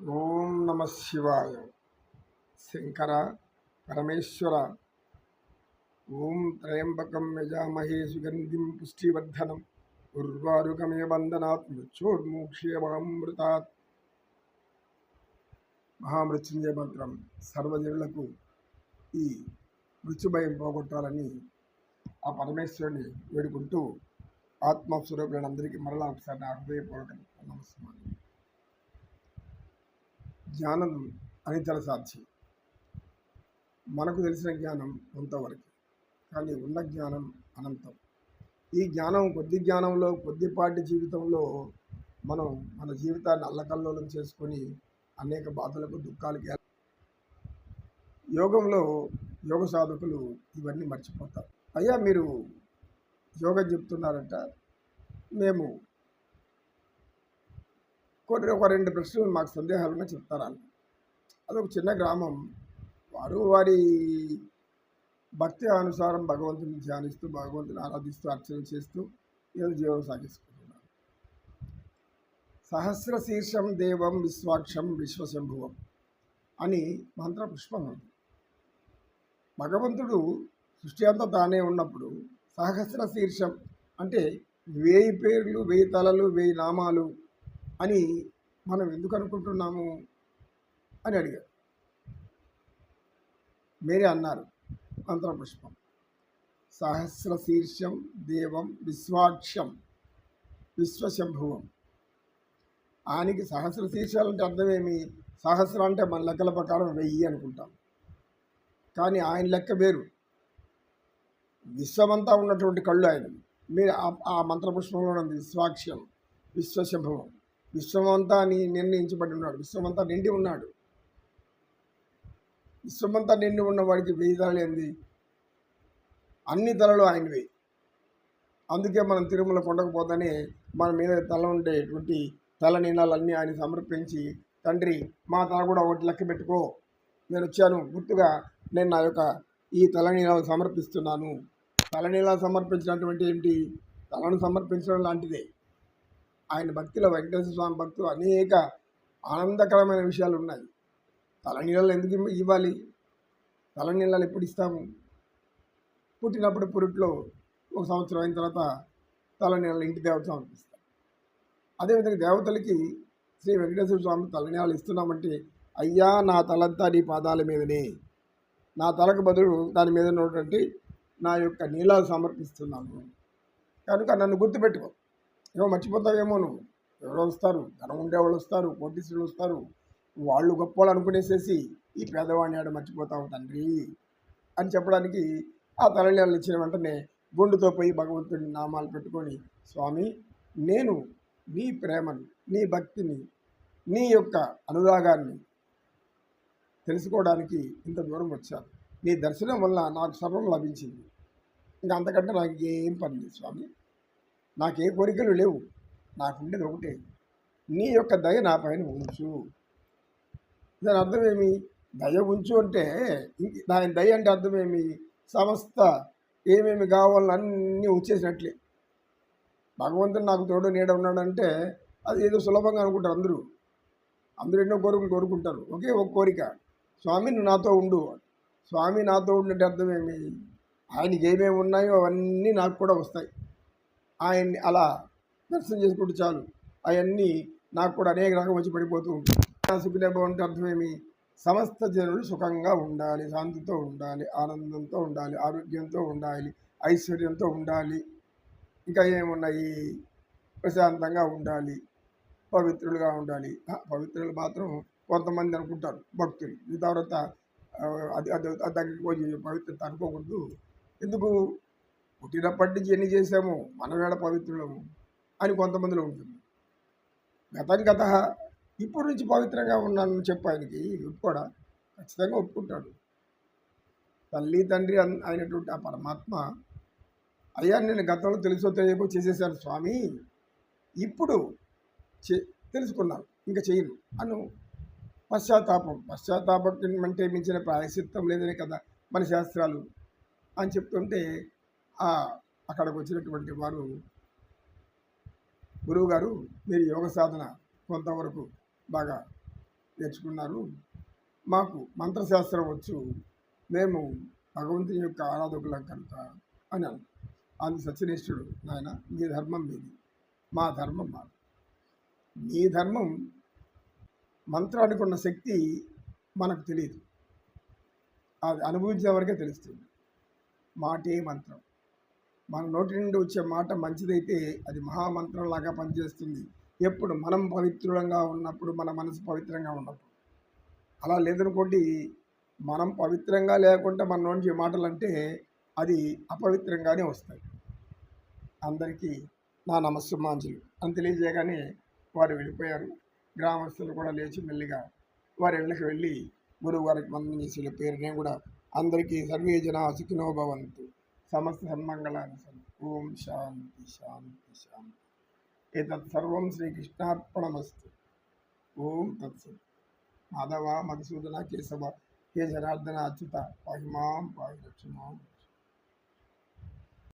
ఓం నమ శివాయ. శంకర పరమేశ్వర. ఓం త్రయంబకం యజామహే సుగంధిం పుష్టివర్ధనం. ఉర్వారుకమే బంధనాత్ మృత్యోర్మోక్షేమామృతాత్ మహామృత్యుంజయ మంత్రం సర్వజనులకు ఈ మృత్యుభయం పోగొట్టాలని ఆ పరమేశ్వరుని వేడుకుంటూ ఆత్మస్వరూపులందరికీ మరలా ఒకసారి నా హృదయపూర్వక నమస్కారం జ్ఞానం అనితర సాధ్యం. మనకు తెలిసిన జ్ఞానం కొంతవరకు కానీ ఉన్న జ్ఞానం అనంతం. ఈ జ్ఞానం కొద్ది జ్ఞానంలో కొద్దిపాటి జీవితంలో మనం మన జీవితాన్ని అల్లకల్లోలం చేసుకొని అనేక బాధలకు దుఃఖాలకి యోగంలో యోగ సాధకులు ఇవన్నీ మర్చిపోతారు. అయ్యా మీరు యోగం చెప్తున్నారంట. మేము కొన్ని ఒక రెండు ప్రశ్నలు మాకు సందేహాలుగా చెప్తారా అదొక చిన్న గ్రామం. వారు వారి భక్తి అనుసారం భగవంతుని ధ్యానిస్తూ భగవంతుని ఆరాధిస్తూ అర్చన చేస్తూ ఏదో జీవనం సాగిస్తున్నారు సహస్ర శీర్షం దేవం విశ్వాక్షం విశ్వశంభువం అని మంత్ర పుష్పం ఉంది. భగవంతుడు సృష్టి అంతా తానే ఉన్నప్పుడు సహస్ర శీర్షం అంటే వేయి పేర్లు వేయి తలలు వేయి నామాలు అని మనం ఎందుకు అనుకుంటున్నాము అని అడిగారు మీరే అన్నారు మంత్రపుష్పం సహస్ర శీర్షం దేవం విశ్వాక్షం విశ్వశంభువం. ఆయనకి సహస్ర శీర్షాలు అంటే అర్థమేమి? సహస్ర అంటే మన లెక్కల ప్రకారం వెయ్యి అనుకుంటాం. కానీ ఆయన లెక్క వేరు. విశ్వమంతా ఉన్నటువంటి కళ్ళు ఆయన మీరు ఆ మంత్రపుష్పంలో ఉన్నది విశ్వాక్ష్యం విశ్వశంభవం. విశ్వమంతా నీ నిర్ణయించబడి ఉన్నాడు. విశ్వమంతా నిండి ఉన్నాడు. విశ్వమంతా నిండి ఉన్నవాడికి వెయ్యి తలలు ఏంది? అన్ని తలలు ఆయనవి. అందుకే మనం తిరుమల కొండకపోతేనే మన మీద తల ఉండేటువంటి తల నీళ్ళాలన్నీ ఆయన సమర్పించి తండ్రి మా తల కూడా ఒకటి లెక్క పెట్టుకో. నేను వచ్చాను. గుర్తుగా నేను నా యొక్క ఈ తలనీలాలు సమర్పిస్తున్నాను. తలనీలాలు సమర్పించినటువంటి ఏంటి? తలను సమర్పించడం లాంటిదే. ఆయన భక్తిలో వెంకటేశ్వర స్వామి భక్తులు అనేక ఆనందకరమైన విషయాలు ఉన్నాయి. తలనీళ్ళు ఎందుకు ఇవ్వాలి? తలనీళ్ళు ఎప్పుడు ఇస్తాము? పుట్టినప్పుడు పురుట్లో ఒక సంవత్సరం అయిన తర్వాత తలనీళ్ళు ఇంటి దేవత సమర్పిస్తాం అదేవిధంగా దేవతలకి శ్రీ వెంకటేశ్వర స్వామి తలనీళ్ళు ఇస్తున్నామంటే అయ్యా నా తలంతా నీ పాదాల మీదనే. నా తలకు బదులు దాని మీద ఉన్నటువంటి నా యొక్క నీళ్ళాలు సమర్పిస్తున్నాను. కనుక నన్ను గుర్తుపెట్టుకో. ఏమో మర్చిపోతావేమో నువ్వు. ఎవరో వస్తారు ధనం ఉండేవాళ్ళు వస్తారు కోటీశ్వరులు వస్తారు. వాళ్ళు గొప్పవాళ్ళు అనుకునేసేసి ఈ పేదవాడిని ఆడ మర్చిపోతావు తండ్రి అని చెప్పడానికి ఆ తలనీళ్ళు ఇచ్చిన వెంటనే గుండుతో పోయి భగవంతుడి నామాలు పెట్టుకొని స్వామి నేను నీ ప్రేమను నీ భక్తిని నీ యొక్క అనురాగాన్ని తెలుసుకోవడానికి ఇంత దూరం వచ్చాను. నీ దర్శనం వల్ల నాకు సర్వం లభించింది. ఇంకా అంతకంటే నాకు ఏం పని లేదు స్వామి. నాకే కోరికలు లేవు. నాకుండేది ఒకటే. నీ యొక్క దయ నా పైన ఉంచు. దాని అర్థమేమి? దయ ఉంచు అంటే దాని దయ అంటే అర్థమేమి? సమస్త ఏమేమి కావాలని అన్నీ ఉంచేసినట్లే. భగవంతుడు నాకు తోడు నీడ ఉన్నాడంటే అది ఏదో సులభంగా అనుకుంటారు అందరూ. అందరూ ఎన్నో కోరికలు కోరుకుంటారు. ఒకే ఒక కోరిక. స్వామి నువ్వు నాతో ఉండు. స్వామి నాతో ఉండే అర్థమేమి? ఆయనకి ఏమేమి ఉన్నాయో అవన్నీ నాకు కూడా వస్తాయి. ఆయన్ని అలా దర్శనం చేసుకుంటే చాలు. అవన్నీ నాకు కూడా అనేక రకం వచ్చి పడిపోతూ ఉంటాయి సుఖినే బాగుంటే అర్థమేమి? సమస్త జనులు సుఖంగా ఉండాలి శాంతితో ఉండాలి ఆనందంతో ఉండాలి ఆరోగ్యంతో ఉండాలి ఐశ్వర్యంతో ఉండాలి. ఇంకా ఏమున్నాయి? ప్రశాంతంగా ఉండాలి పవిత్రులుగా ఉండాలి. పవిత్రులు మాత్రం కొంతమంది అనుకుంటారు భక్తులు. ఈ తర్వాత అది అది దగ్గరికి పోయి పవిత్రత అనుకోకూడదు. ఎందుకు? పుట్టినప్పటి నుంచి ఎన్ని చేసాము మనమేడ పవిత్రులము అని కొంతమందిలో ఉంటుంది. గతం గత ఇప్పుడు నుంచి పవిత్రంగా ఉన్నానని చెప్పు ఆయనకి కూడా ఖచ్చితంగా ఒప్పుకుంటాడు. తల్లి తండ్రి అయినటువంటి ఆ పరమాత్మ అయ్యా నేను గతంలో తెలుసో తెలియకో చేసేసాను స్వామి. ఇప్పుడు చే తెలుసుకున్నాను ఇంకా చేయను అను పశ్చాత్తాపం. పశ్చాత్తాపం అంటే మించిన ప్రాయశ్చిత్తం లేదనే కదా మన శాస్త్రాలు అని చెప్తుంటే అక్కడికి వచ్చినటువంటి వారు గురువుగారు మీరు యోగ సాధన కొంతవరకు బాగా నేర్చుకున్నారు. మాకు మంత్రశాస్త్రం వచ్చు మేము భగవంతుని యొక్క ఆరాధకులం కనుక అని అన్నాడు అందు సత్యనిష్ఠుడు నాయన మీ ధర్మం మీది మా ధర్మం మాది. మీ ధర్మం మంత్రానికి ఉన్న శక్తి మనకు తెలియదు. అది అనుభవించిన వరకే తెలుస్తుంది. మాటే మంత్రం. మన నోటి నుండి వచ్చే మాట మంచిదైతే అది మహామంత్రంలాగా పనిచేస్తుంది. ఎప్పుడు మనం పవిత్రంగా ఉన్నప్పుడు మన మనసు పవిత్రంగా ఉన్నప్పుడు. అలా లేదనుకోండి మనం పవిత్రంగా లేకుండా మన నుంచి మాటలు అంటే అది అపవిత్రంగానే వస్తాయి. అందరికీ నా నమస్సుమాంజులు. అని తెలియజేయగానే వారు వెళ్ళిపోయారు. గ్రామస్తులు కూడా లేచి మెల్లిగా వారి ఇళ్ళకి వెళ్ళి గురువు గారికి మందని చేసి వెళ్ళిపోయారు నేను కూడా అందరికీ సర్వే జన సుఖినోభవంతు समस्तसन्मङ्गलानि सन्तु। ॐ शान्ति शान्ति शान्ति एतत् सर्वं श्रीकृष्णार्पणमस्तु। ॐ तत्सत्। माधव, मधुसूदन, केशव, हे जनार्दन, अच्युत, पाहि माँ, पाहि लक्ष्माम्